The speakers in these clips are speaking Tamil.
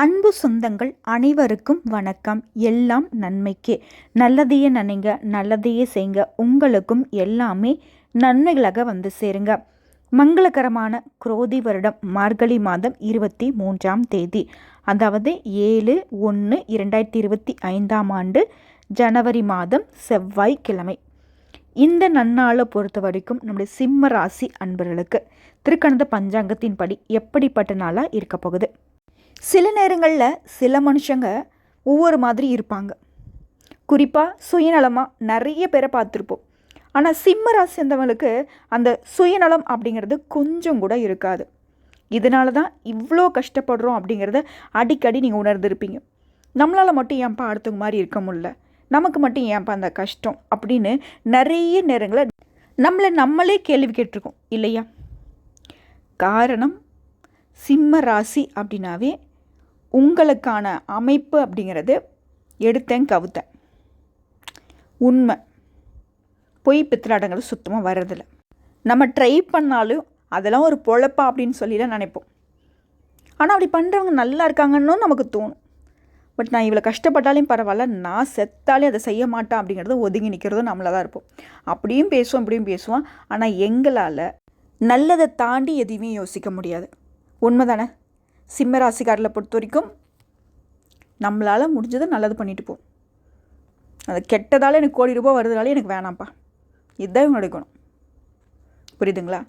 அன்பு சொந்தங்கள் அனைவருக்கும் வணக்கம். எல்லாம் நன்மைக்கே. நல்லதையே நினைங்க நல்லதையே செய்யுங்க உங்களுக்கும் எல்லாமே நன்மைகளாக வந்து சேருங்க. மங்களகரமான குரோதி வருடம் மார்கழி மாதம் இருபத்தி மூன்றாம் தேதி. அதாவது ஏழு ஒன்று இரண்டாயிரத்தி இருபத்தி ஐந்தாம் ஆண்டு ஜனவரி மாதம் செவ்வாய்க்கிழமை. இந்த நன்னாளை பொறுத்த வரைக்கும் நம்முடைய சிம்ம ராசி அன்பர்களுக்கு திருக்கணந்த பஞ்சாங்கத்தின்படி எப்படிப்பட்ட நாளாக இருக்க போகுது? சில நேரங்களில் சில மனுஷங்க ஒவ்வொரு மாதிரி இருப்பாங்க. குறிப்பாக சுயநலமாக நிறைய பேரை பார்த்துருப்போம். ஆனால் சிம்ம ராசி சேர்ந்தவங்களுக்கு அந்த சுயநலம் அப்படிங்கிறது கொஞ்சம் கூட இருக்காது. இதனால தான் இவ்வளோ கஷ்டப்படுறோம் அப்படிங்கிறத அடிக்கடி நீங்கள் உணர்ந்திருப்பீங்க. நம்மளால் மட்டும் ஏன்ப்பா அடுத்தவங்க மாதிரி இருக்க முடில நமக்கு மட்டும் ஏன்ப்பா அந்த கஷ்டம்? அப்படின்னு நிறைய நேரங்களில் நம்மளை நம்மளே கேள்வி கேட்டிருக்கோம் இல்லையா? காரணம் சிம்ம ராசி அப்படின்னாவே உங்களுக்கான அமைப்பு அப்படிங்கிறது எடுத்தேன் கவுத்தேன். உண்மை. பொய் பித்திராட்டங்கள் சுத்தமாக வர்றதில்ல. நம்ம ட்ரை பண்ணாலும் அதெல்லாம் ஒரு பொழப்பா அப்படின்னு சொல்லிலாம் நினைப்போம். ஆனால் அப்படி பண்ணுறவங்க நல்லா இருக்காங்கன்னு நமக்கு தோணும். பட் நான் இவ்வளோ கஷ்டப்பட்டாலையும் பரவாயில்ல நான் செத்தாலே அதை செய்ய மாட்டேன் அப்படிங்கிறத ஒதுங்கி நிற்கிறதும் நம்மளாக தான் இருப்போம். அப்படியும் பேசுவோம் அப்படியும் பேசுவோம். ஆனால் எங்களால் நல்லதை தாண்டி எதையுமே யோசிக்க முடியாது. உண்மை தானே சிம்ம ராசிக்காரில் பொறுத்த வரைக்கும் நம்மளால் முடிஞ்சதை நல்லது பண்ணிட்டு போ. அது கெட்டதால் எனக்கு கோடி ரூபாய் வருதுனாலே எனக்கு வேணாம்ப்பா. இதுதான் இவங்க எடுக்கணும் புரியுதுங்களா?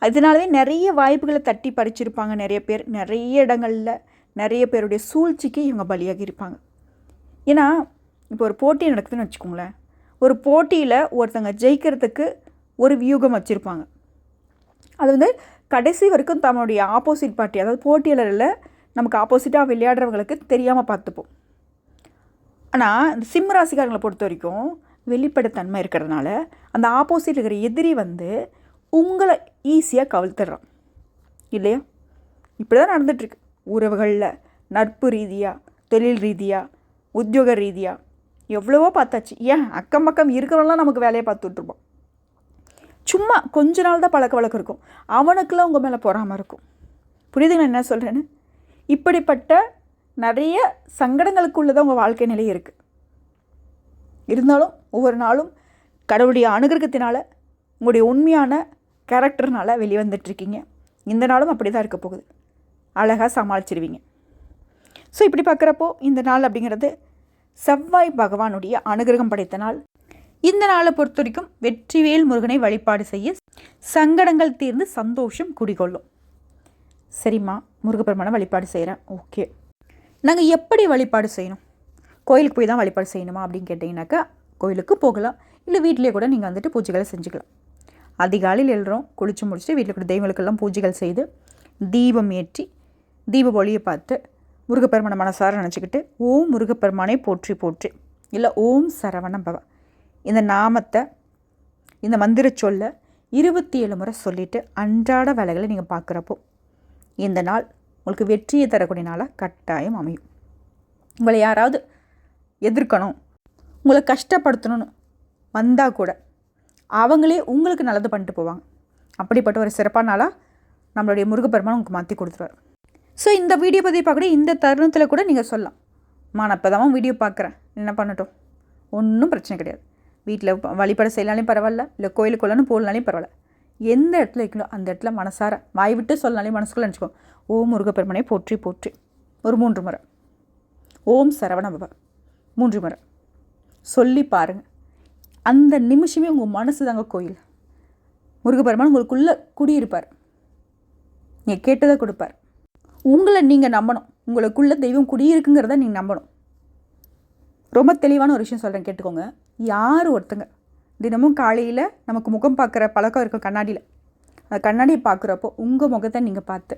அதனாலவே நிறைய வாய்ப்புகளை தட்டி பறிச்சிருப்பாங்க நிறைய பேர். நிறைய இடங்களில் நிறைய பேருடைய சூழ்ச்சிக்கு இவங்க பலியாகி இருப்பாங்க ஏன்னா இப்போ ஒரு போட்டி நடக்குதுன்னு வச்சுக்கோங்களேன். ஒரு போட்டியில் ஒருத்தங்க ஜெயிக்கிறதுக்கு ஒரு வியூகம் வச்சுருப்பாங்க. அது வந்து கடைசி வரைக்கும் தம்முடைய ஆப்போசிட் பார்ட்டி அதாவது போட்டியாளரில் நமக்கு ஆப்போசிட்டாக விளையாடுறவங்களுக்கு தெரியாமல் பார்த்துப்போம். ஆனால் இந்த சிம்ம ராசிக்காரங்களை பொறுத்த வரைக்கும் வெளிப்படைத்தன்மை இருக்கிறதுனால அந்த ஆப்போசிட் இருக்கிற எதிரி வந்து உங்களை ஈஸியாக கவிழ்த்துடுறான். இல்லையா? இப்படி தான் நடந்துகிட்ருக்கு உறவுகளில் நட்பு ரீதியாக தொழில் ரீதியாக உத்தியோக ரீதியாக எவ்வளவோ பார்த்தாச்சு. ஏன்? அக்கம் பக்கம் இருக்கிறவங்களாம் நமக்கு வேலையை பார்த்துட்ருப்போம் சும்மா கொஞ்ச நாள் தான் பழக்க வழக்கம் இருக்கும். அவனுக்கெல்லாம் உங்கள் மேலே பொறாமல் இருக்கும். புரியுதுங்களா என்ன சொல்கிறேன்னு இப்படிப்பட்ட நிறைய சங்கடங்களுக்குள்ளே தான் உங்கள் வாழ்க்கை நிலை இருக்குது இருந்தாலும் ஒவ்வொரு நாளும் கடவுளுடைய அனுகிரகத்தினால் உங்களுடைய உண்மையான கேரக்டர்னால் வெளிவந்துட்டுருக்கீங்க இந்த நாளும் அப்படி தான் இருக்க போகுது. அழகாக சமாளிச்சிருவீங்க. ஸோ இப்படி பார்க்குறப்போ இந்த நாள் அப்படிங்கிறது செவ்வாய் பகவானுடைய அனுகிரகம் படைத்த நாள். இந்த நாளை பொறுத்த வரைக்கும் வெற்றிவேல் முருகனை வழிபாடு செய்ய சங்கடங்கள் தீர்ந்து சந்தோஷம் குடிகொள்ளும். சரிம்மா முருகப்பெருமானை வழிபாடு செய்கிறேன் ஓகே. நாங்கள் எப்படி வழிபாடு செய்யணும்? கோயிலுக்கு போய் தான் வழிபாடு செய்யணுமா அப்படின்னு கேட்டிங்கனாக்கா கோயிலுக்கு போகலாம். இல்லை வீட்டிலே கூட நீங்கள் வந்துட்டு பூஜைகளை செஞ்சுக்கலாம். அதிகாலையில் எழுறோம் குளித்து முடிச்சுட்டு வீட்டில் கூட தெய்வங்களுக்கெல்லாம் பூஜைகள் செய்து தீபம் ஏற்றி தீப ஒளியை பார்த்து முருகப்பெருமானை மனசார நினச்சிக்கிட்டு ஓம் முருகப்பெருமானை போற்றி போற்றி. இல்லை ஓம் சரவணம் பவ. இந்த நாமத்தை இந்த மந்திர சொல்ல இருபத்தி ஏழு முறை சொல்லிவிட்டு அன்றாட வேலைகளை நீங்கள் பார்க்குறப்போ இந்த நாள் உங்களுக்கு வெற்றியை தரக்கூடிய நாளாக கட்டாயம் அமையும். உங்களை யாராவது எதிர்க்கணும் உங்களை கஷ்டப்படுத்தணும்னு வந்தால் கூட அவங்களே உங்களுக்கு நல்லது பண்ணிட்டு போவாங்க. அப்படிப்பட்ட ஒரு சிறப்பான நாளாக நம்மளுடைய முருகப்பெருமான் உங்களுக்கு மாற்றி கொடுத்துருவார். ஸோ இந்த வீடியோ பற்றி பார்க்கக்கூடிய இந்த தருணத்தில் கூட நீங்கள் சொல்லலாம். மா நான் இப்போ தான் வீடியோ பார்க்குறேன். என்ன பண்ணட்டும்? ஒன்றும் பிரச்சனை கிடையாது. வீட்டில் வழிபட செய்யலாலையும் பரவாயில்ல இல்லை கோயிலுக்குள்ளன்னு போகலனாலையும் பரவாயில்ல. எந்த இடத்துல இருக்கணும் அந்த இடத்துல மனசார வாய் விட்டு சொல்லனாலையும் மனசுக்குள்ளே நினச்சிக்கோ. ஓம் முருகப்பெருமனை போற்றி போற்றி. ஒரு மூன்று முறை. ஓம் சரவண பவ. மூன்று முறை. சொல்லி பாருங்கள் அந்த நிமிஷமே உங்கள் மனசு தாங்க கோயில். முருகப்பெருமான் உங்களுக்குள்ளே குடியிருப்பார். நீங்கள் கேட்டதை கொடுப்பார். உங்களை நீங்கள் நம்பணும். உங்களுக்குள்ளே தெய்வம் குடியிருக்குங்கிறத நீங்கள் நம்பணும். ரொம்ப தெளிவான ஒரு விஷயம் சொல்கிறேன் கேட்டுக்கோங்க. யார் ஒருத்தங்க? தினமும் காலையில் நமக்கு முகம் பார்க்குற பழக்கம் இருக்கும் கண்ணாடியில். அந்த கண்ணாடியை பார்க்குறப்போ உங்கள் முகத்தை நீங்கள் பார்த்து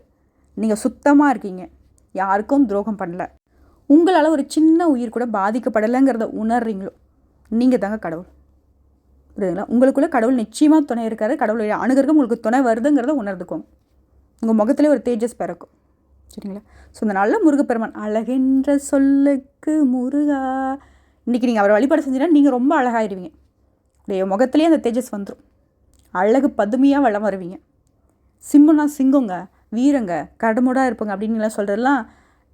நீங்கள் சுத்தமாக இருக்கீங்க. யாருக்கும் துரோகம் பண்ணல. உங்களால் ஒரு சின்ன உயிர் கூட பாதிக்கப்படலைங்கிறத உணர்றீங்களோ? நீங்கள் தாங்க கடவுள். புரியுதுங்களா? உங்களுக்குள்ளே கடவுள் நிச்சயமாக துணை இருக்காரு. கடவுளுடைய அணுகிறகம் உங்களுக்கு துணை வருதுங்கிறத உணர்ந்துக்கோங்க. உங்கள் முகத்துலேயே ஒரு தேஜஸ் பிறக்கும். சரிங்களா? ஸோ இந்த நல்ல முருகப்பெருமான் அழகென்ற சொல்லுக்கு முருகா. இன்றைக்கி நீங்கள் அவரை வழிபாடு செஞ்சீங்கன்னா நீங்கள் ரொம்ப அழகாயிருவீங்க. உடைய முகத்துலேயே அந்த தேஜஸ் வந்துடும் அழகு பதுமையாக வளம் வருவீங்க. சிம்மனா சிங்கங்க வீரங்க கடமுடாக இருப்பங்க அப்படின்னுலாம் சொல்கிறதெல்லாம்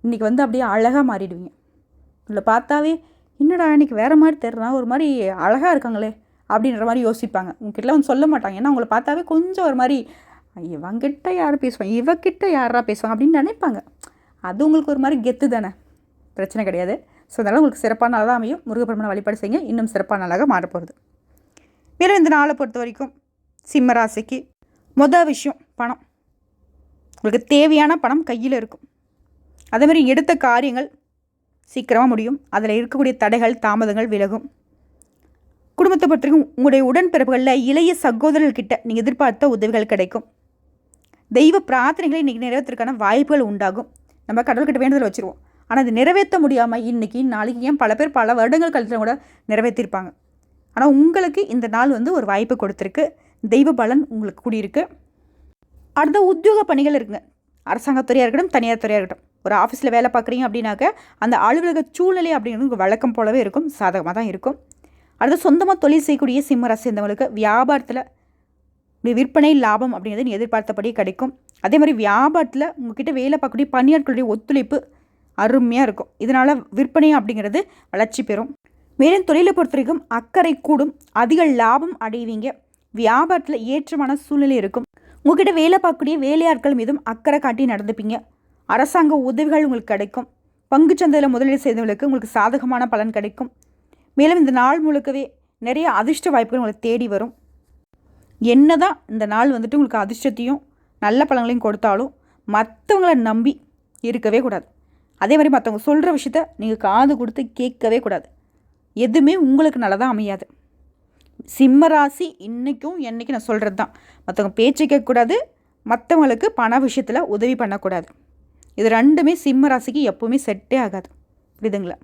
இன்றைக்கி வந்து அப்படியே அழகாக மாறிடுவீங்க. இல்லை பார்த்தாவே என்னடா இன்றைக்கி வேறு மாதிரி தெரிறா ஒரு மாதிரி அழகாக இருக்காங்களே அப்படின்ற மாதிரி யோசிப்பாங்க. உங்ககிட்ட வந்து சொல்ல மாட்டாங்க. ஏன்னா உங்களை பார்த்தாவே கொஞ்சம் ஒரு மாதிரி இவங்கிட்ட யார் பேசுவாங்க? இவக்கிட்ட யாரா பேசுவாங்க அப்படின்னு நினைப்பாங்க. அது உங்களுக்கு ஒரு மாதிரி கெத்து தானே? பிரச்சனை கிடையாது. ஸோ அதனால் உங்களுக்கு சிறப்பான நாளாக அமையும். முருகப்பெருமனை வழிபாடு செய்யுங்க. இன்னும் சிறப்பான நாளாக மாறப்போகிறது மேலும் இந்த நாளை பொறுத்த வரைக்கும் சிம்ம ராசிக்கு மொதல் விஷயம் பணம். உங்களுக்கு தேவையான பணம் கையில் இருக்கும். அதேமாதிரி எடுத்த காரியங்கள் சீக்கிரமாக முடியும். அதில் இருக்கக்கூடிய தடைகள் தாமதங்கள் விலகும். குடும்பத்தை பொறுத்த வரைக்கும் உங்களுடைய உடன்பிறப்புகளில் இளைய சகோதரர்கிட்ட நீங்கள் எதிர்பார்த்த உதவிகள் கிடைக்கும். தெய்வ பிரார்த்தனைகளை இன்றைக்கி நிறைவேற்றுறதுக்கான வாய்ப்புகள் உண்டாகும். நம்ம கடவுள்கிட்ட வேண்டுதல் வச்சுருவோம். ஆனால் அது நிறைவேற்ற முடியாமல் இன்றைக்கி நாளைக்கு ஏன் பல பேர் பல வருடங்கள் கழித்து கூட நிறைவேற்றிருப்பாங்க. ஆனால் உங்களுக்கு இந்த நாள் வந்து ஒரு வாய்ப்பு கொடுத்துருக்கு. தெய்வ பலன் உங்களுக்கு கூடியிருக்கு. அடுத்த உத்தியோக பணிகள் இருக்குங்க. அரசாங்கத்துறையாக இருக்கட்டும் தனியார் துறையாக இருக்கட்டும். ஒரு ஆஃபீஸில் வேலை பார்க்குறீங்க அப்படின்னாக்க அந்த அலுவலக சூழ்நிலை அப்படிங்கிறது வழக்கம் போலவே இருக்கும். சாதகமாக தான் இருக்கும். அடுத்து சொந்தமாக தொழில் செய்யக்கூடிய சிம்ம ராசி வியாபாரத்தில் உங்களுடைய விற்பனை லாபம் அப்படிங்கிறது நீ எதிர்பார்த்தபடி கிடைக்கும். அதே மாதிரி வியாபாரத்தில் உங்ககிட்ட வேலை பார்க்கக்கூடிய பணியாட்களுடைய ஒத்துழைப்பு அருமையாக இருக்கும். இதனால் விற்பனை அப்படிங்கிறது வளர்ச்சி பெறும். மேலும் தொழிலை பொறுத்த வரைக்கும் அக்கறை கூடும். அதிக லாபம் அடைவீங்க. வியாபாரத்தில் ஏற்றமான சூழ்நிலை இருக்கும். உங்ககிட்ட வேலை பார்க்கக்கூடிய வேலையாட்கள் மீதும் அக்கறை காட்டி நடந்துப்பீங்க. அரசாங்க உதவிகள் உங்களுக்கு கிடைக்கும். பங்குச்சந்தையில் முதலீடு செய்தவங்களுக்கு உங்களுக்கு சாதகமான பலன் கிடைக்கும். மேலும் இந்த நாள் முழுக்கவே நிறைய அதிர்ஷ்ட வாய்ப்புகள் உங்களுக்கு தேடி வரும். என்ன தான் இந்த நாள் வந்துட்டு உங்களுக்கு அதிர்ஷ்டத்தையும் நல்ல பழங்களையும் கொடுத்தாலும் மற்றவங்கள நம்பி இருக்கவே கூடாது. அதே மாதிரி மற்றவங்க சொல்கிற விஷயத்த நீங்கள் காது கொடுத்து கேட்கவே கூடாது. எதுவுமே உங்களுக்கு நல்லதாக அமையாது. சிம்ம ராசி இன்றைக்கும் என்றைக்கும் நான் சொல்கிறது தான் மற்றவங்க பேச்சு கேட்கக்கூடாது மற்றவங்களுக்கு பண விஷயத்தில் உதவி பண்ணக்கூடாது. இது ரெண்டுமே சிம்ம ராசிக்கு எப்போவுமே செட்டே ஆகாது. புரியுதுங்களா?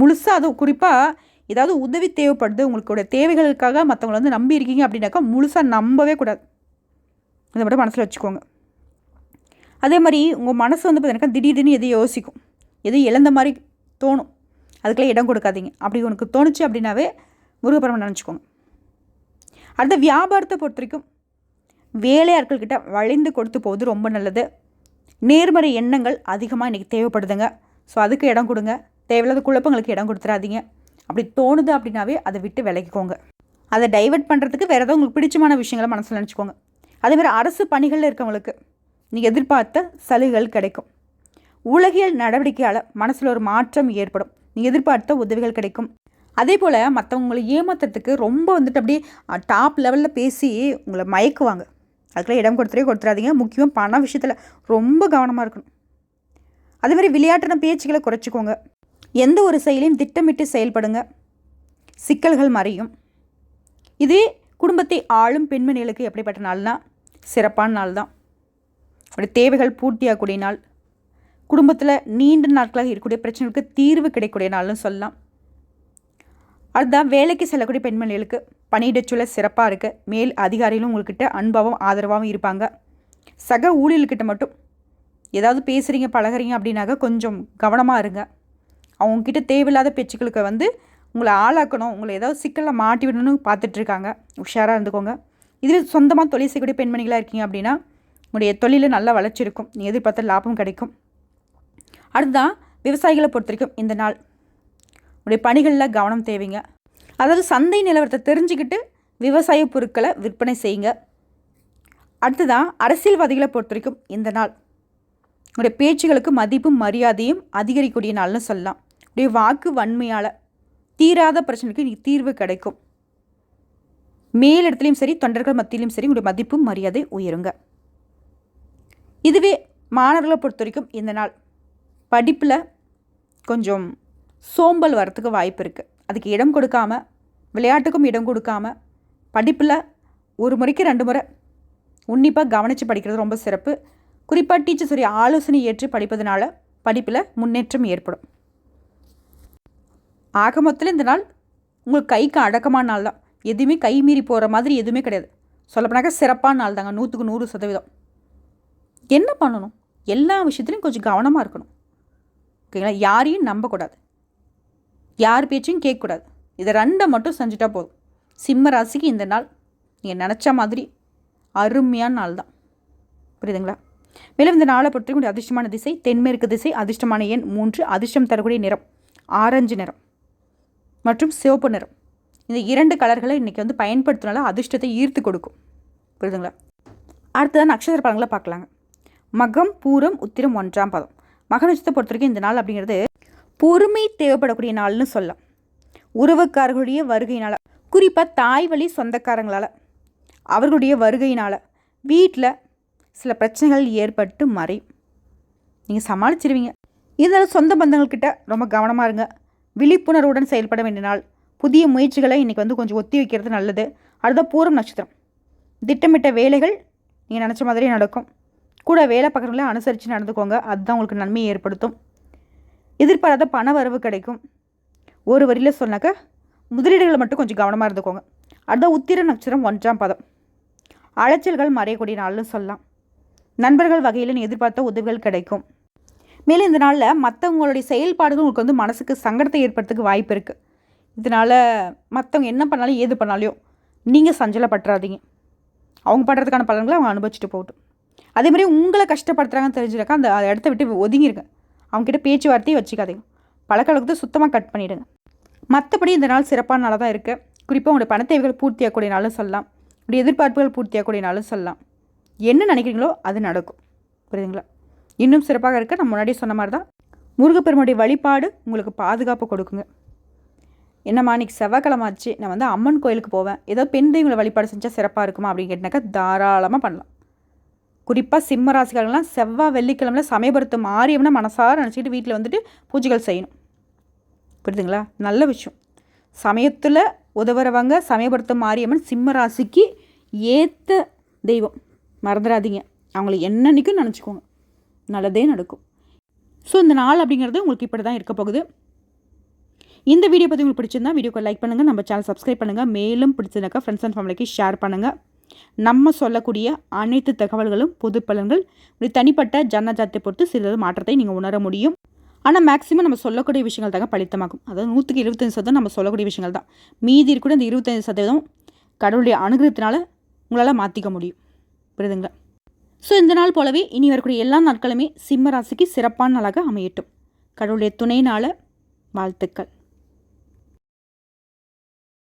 முழுசாக அதுவும் குறிப்பாக ஏதாவது உதவி தேவைப்படுது உங்களுக்கோட தேவைகளுக்காக மற்றவங்களை வந்து நம்பி இருக்கீங்க அப்படின்னாக்கா முழுசாக நம்பவே கூடாது. இதை மட்டும் மனசில் வச்சுக்கோங்க. அதே மாதிரி உங்கள் மனசு வந்து பார்த்தீங்கன்னா திடீர்னு எதையும் யோசிக்கும். எதையும் இழந்த மாதிரி தோணும். அதுக்கெல்லாம் இடம் கொடுக்காதீங்க. அப்படி உனக்கு தோணுச்சு அப்படின்னாவே முருகப்பரமன் நினச்சிக்கோங்க. அடுத்த வியாபாரத்தை பொறுத்த வரைக்கும் வேலையாட்கள்கிட்ட வளைந்து கொடுத்து போவது ரொம்ப நல்லது. நேர்மறை எண்ணங்கள் அதிகமாக இன்றைக்கி தேவைப்படுதுங்க. ஸோ அதுக்கு இடம் கொடுங்க. தேவையில்லாத குழப்பங்களுக்கு இடம் கொடுத்துடாதீங்க அப்படி தோணுது அப்படின்னாவே அதை விட்டு விலகிக்கோங்க. அதை டைவெர்ட் பண்ணுறதுக்கு வேறு ஏதாவது உங்களுக்கு பிடிச்சமான விஷயங்களை மனசில் நினச்சிக்கோங்க. அதேமாதிரி அரசு பணிகளில் இருக்கவங்களுக்கு நீங்கள் எதிர்பார்த்த சலுகைகள் கிடைக்கும். உலகியல் நடவடிக்கையால் மனசில் ஒரு மாற்றம் ஏற்படும். நீங்கள் எதிர்பார்த்த உதவிகள் கிடைக்கும். அதே போல் மற்றவங்களை ஏமாத்துறதுக்கு ரொம்ப வந்துட்டு அப்படியே டாப் லெவலில் பேசி உங்களை மயக்குவாங்க. அதுக்கெல்லாம் இடம் கொடுத்துட்டே கொடுத்துடாதீங்க முக்கியம் பண விஷயத்தில் ரொம்ப கவனமாக இருக்கணும். அதேமாதிரி விளையாட்டுன பேச்சுக்களை குறைச்சிக்கோங்க. எந்த ஒரு செயலையும் திட்டமிட்டு செயல்படுங்க. சிக்கல்கள் மறையும். இதே குடும்பத்தை ஆளும் பெண்மணிகளுக்கு எப்படிப்பட்ட நாள்னா சிறப்பான நாள் தான் அப்படி தேவைகள் பூர்த்தியாகக்கூடிய நாள். குடும்பத்தில் நீண்ட நாட்களாக இருக்கக்கூடிய பிரச்சனைகளுக்கு தீர்வு கிடைக்கக்கூடிய நாள்னு சொல்லலாம். அதுதான் வேலைக்கு செல்லக்கூடிய பெண்மணிகளுக்கு பணியிடச்சூழல் சிறப்பாக இருக்குது மேல் அதிகாரிகளும் உங்கள்கிட்ட அன்பாகவும் ஆதரவாகவும் இருப்பாங்க. சக ஊழியர்கிட்ட மட்டும் ஏதாவது பேசுகிறீங்க பழகிறீங்க அப்படின்னாக்க கொஞ்சம் கவனமாக இருங்க. அவங்கக்கிட்ட தேவையில்லாத பேச்சுக்களுக்கு வந்து உங்களை ஆளாக்கணும் உங்களை ஏதாவது சிக்கலில் மாட்டி விடணும்னு பார்த்துட்ருக்காங்க. உஷாராக இருந்துக்கோங்க. இதுவே சொந்தமாக தொழில் செய்யக்கூடிய பெண்மணிகளாக இருக்கீங்க அப்படின்னா உங்களுடைய தொழிலில் நல்ல வளர்ச்சி இருக்கும். நீ எதிர்பார்த்த லாபம் கிடைக்கும். அடுத்ததான் விவசாயிகளை பொறுத்த வரைக்கும் இந்த நாள். உடைய பணிகளில் கவனம் தேவைங்க. அதாவது சந்தை நிலவரத்தை தெரிஞ்சுக்கிட்டு விவசாய பொருட்களை விற்பனை செய்யுங்க. அடுத்ததான் அரசியல்வாதிகளை பொறுத்த வரைக்கும் இந்த நாள். உங்களுடைய பேச்சுகளுக்கு மதிப்பும் மரியாதையும் அதிகரிக்கக்கூடிய நாள்னு சொல்லலாம். உடைய வாக்கு வன்மையால் தீராத பிரச்சனைக்கு நீ தீர்வு கிடைக்கும். மேலிடத்துலையும் சரி தொண்டர்கள் மத்தியிலையும் சரி உங்களுடைய மதிப்பும் மரியாதை உயருங்க. இதுவே மாணவர்களை பொறுத்த வரைக்கும் இந்த நாள் படிப்பில் கொஞ்சம் சோம்பல் வரத்துக்கு வாய்ப்பு இருக்குது அதுக்கு இடம் கொடுக்காம விளையாட்டுக்கும் இடம் கொடுக்காம படிப்பில் ஒரு முறைக்கு ரெண்டு முறை உன்னிப்பாக கவனித்து படிக்கிறது ரொம்ப சிறப்பு. குறிப்பாக டீச்சர்ஸுடைய ஆலோசனை ஏற்று படிப்பதனால படிப்பில் முன்னேற்றம் ஏற்படும். ஆக மொத்தத்தில் இந்த நாள் உங்களுக்கு கைக்கு அடக்கமான நாள் தான். எதுவுமே கை மீறி போகிற மாதிரி எதுவுமே கிடையாது. சொல்லப்போனாக்கா சிறப்பான நாள் தாங்க. நூற்றுக்கு நூறு சதவீதம். என்ன பண்ணணும்? எல்லா விஷயத்துலையும் கொஞ்சம் கவனமாக இருக்கணும். ஓகேங்களா? யாரையும் நம்பக்கூடாது. யார் பேச்சையும் கேட்கக்கூடாது. இதை ரெண்டை மட்டும் செஞ்சுட்டா போதும். சிம்ம ராசிக்கு இந்த நாள் நீங்கள் நினச்ச மாதிரி அருமையான நாள் தான். புரியுதுங்களா? மேலும் இந்த நாளை பொறுத்தவரைக்கும் அதிர்ஷ்டமான திசை தென்மேற்கு திசை அதிர்ஷ்டமான எண் மூன்று அதிர்ஷ்டம் தரக்கூடிய நிறம் ஆரஞ்சு நிறம் மற்றும் சிவப்பு நிறம். இந்த இரண்டு கலர்களை இன்றைக்கி வந்து பயன்படுத்தினால அதிர்ஷ்டத்தை ஈர்த்து கொடுக்கும். புரியுதுங்களா? அடுத்ததான் நட்சத்திர பலன்களை பார்க்கலாங்க. மகம் பூரம் உத்திரம் ஒன்றாம் பதம். மக நட்சத்திரத்தை பொறுத்த வரைக்கும் இந்த நாள் அப்படிங்கிறது பொறுமை தேவைப்படக்கூடிய நாள்னு சொல்லலாம். உறவுக்காரர்களுடைய வருகையினால் குறிப்பாக தாய் வழி சொந்தக்காரங்களால் அவர்களுடைய வருகையினால் வீட்டில் சில பிரச்சனைகள் ஏற்பட்டு மறையும் நீங்கள் சமாளிச்சிருவீங்க. இருந்தாலும் சொந்த பந்தங்கள்கிட்ட ரொம்ப கவனமாக இருங்க. விழிப்புணர்வுடன் செயல்பட வேண்டிய நாள். புதிய முயற்சிகளை இன்றைக்கி வந்து கொஞ்சம் ஒத்தி வைக்கிறது நல்லது. அடுத்த பூரம் நட்சத்திரம். திட்டமிட்ட வேலைகள் நீங்கள் நினச்ச மாதிரியே நடக்கும். கூட வேலை பார்க்குறவங்கள அனுசரித்து நடந்துக்கோங்க. அதுதான் உங்களுக்கு நன்மையை ஏற்படுத்தும். எதிர்பாராத பண வரவு கிடைக்கும். ஒரு வரியில் சொன்னாக்க முதலீடுகளை மட்டும் கொஞ்சம் கவனமாக இருந்துக்கோங்க. அடுத்த உத்திர நட்சத்திரம் ஒன்றாம் பதம். அலைச்சல்கள் மறையக்கூடிய நாள்னு சொல்லலாம். நண்பர்கள் வகையில் நீ எதிர்பார்த்த உதவிகள் கிடைக்கும். மேலும் இந்த நாளில் மற்றவங்களுடைய செயல்பாடுகள் உங்களுக்கு வந்து மனசுக்கு சங்கடத்தை ஏற்படுறதுக்கு வாய்ப்பு இருக்குது இதனால் மற்றவங்க என்ன பண்ணாலும் ஏது பண்ணாலையும் நீங்கள் சஞ்சலப்பட்டுறாதீங்க. அவங்க படுறதுக்கான பலன்களை அவங்க அனுபவிச்சுட்டு போகட்டும். அதே மாதிரி உங்களை கஷ்டப்படுத்துறாங்கன்னு தெரிஞ்சிருக்கா அந்த இடத்த விட்டு ஒதுங்கிருங்க. அவங்ககிட்ட பேச்சுவார்த்தையை வச்சுக்காதீங்க. பழக்கழக்கத்தை சுத்தமாக கட் பண்ணிவிடுங்க மற்றபடி இந்த நாள் சிறப்பான நாளாக தான் இருக்குது குறிப்பாக உங்களுடைய பண தேவைகள் பூர்த்தியாகக்கூடிய நாளும் சொல்லலாம். உங்களுடைய எதிர்பார்ப்புகள் பூர்த்தியாகக்கூடிய நாளும் சொல்லலாம். என்ன நினைக்கிறீங்களோ அது நடக்கும். புரியுதுங்களா? இன்னும் சிறப்பாக இருக்க நான் முன்னாடியே சொன்ன மாதிரி தான் முருகப்பெருமானுடைய வழிபாடு உங்களுக்கு பாதுகாப்பு கொடுக்குங்க. என்னம்மா இன்றைக்கி செவ்வாய்க்கிழமை ஆச்சு நான் வந்து அம்மன் கோயிலுக்கு போவேன். ஏதோ பெண் தெய்வங்களை வழிபாடு செஞ்சால் சிறப்பாக இருக்குமா அப்படின்னு கேட்டினாக்கா தாராளமாக பண்ணலாம். குறிப்பாக சிம்ம ராசிக்காரங்களாம் செவ்வாய் வெள்ளிக்கிழமை சமயபுரத்து மாறியம்னா மனசார நினச்சிக்கிட்டு வீட்டில் வந்துட்டு பூஜைகள் செய்யணும். புரியுதுங்களா? நல்ல விஷயம். சமயத்தில் உதவுறவங்க சமயபுரத்து மாரியம்மன் சிம்ம ராசிக்கு ஏற்ற தெய்வம். மறந்துடாதீங்க. அவங்கள என்னன்னைக்கும் நினச்சிக்கோங்க. நல்லதே நடக்கும். ஸோ இந்த நாள் அப்படிங்கிறது உங்களுக்கு இப்படி தான் இருக்க போகுது. இந்த வீடியோ பற்றி உங்களுக்கு பிடிச்சிருந்தா வீடியோக்கு லைக் பண்ணுங்கள் நம்ம சேனல் சப்ஸ்கிரைப் பண்ணுங்கள் மேலும் பிடிச்சிருந்தாக்கா ஃப்ரெண்ட்ஸ் அண்ட் ஃபேமிலிக்கு ஷேர் பண்ணுங்கள் நம்ம சொல்லக்கூடிய அனைத்து தகவல்களும் பொது பலன்கள் தனிப்பட்ட ஜனஜாத்தை பொறுத்து சிறிது மாற்றத்தை நீங்கள் உணர முடியும். ஆனால் மேக்ஸிமம் நம்ம சொல்லக்கூடிய விஷயங்கள் தாங்க பழித்தமாகும் அதாவது நூற்றுக்கு இருபத்தஞ்சு சதவீதம் நம்ம சொல்லக்கூடிய விஷயங்கள் தான். மீதி இருக்கிற இந்த இருபத்தஞ்சு சதவீதம் கடவுளுடைய அனுகிரகத்தினால உங்களால் மாற்றிக்க முடியும். புரியுதுங்களா? ஸோ இந்த நாள் போலவே இனி வரக்கூடிய எல்லா நாட்களுமே சிம்ம ராசிக்கு சிறப்பான நாளாக அமையட்டும். கடவுளுடைய துணையினால் வாழ்த்துக்கள்.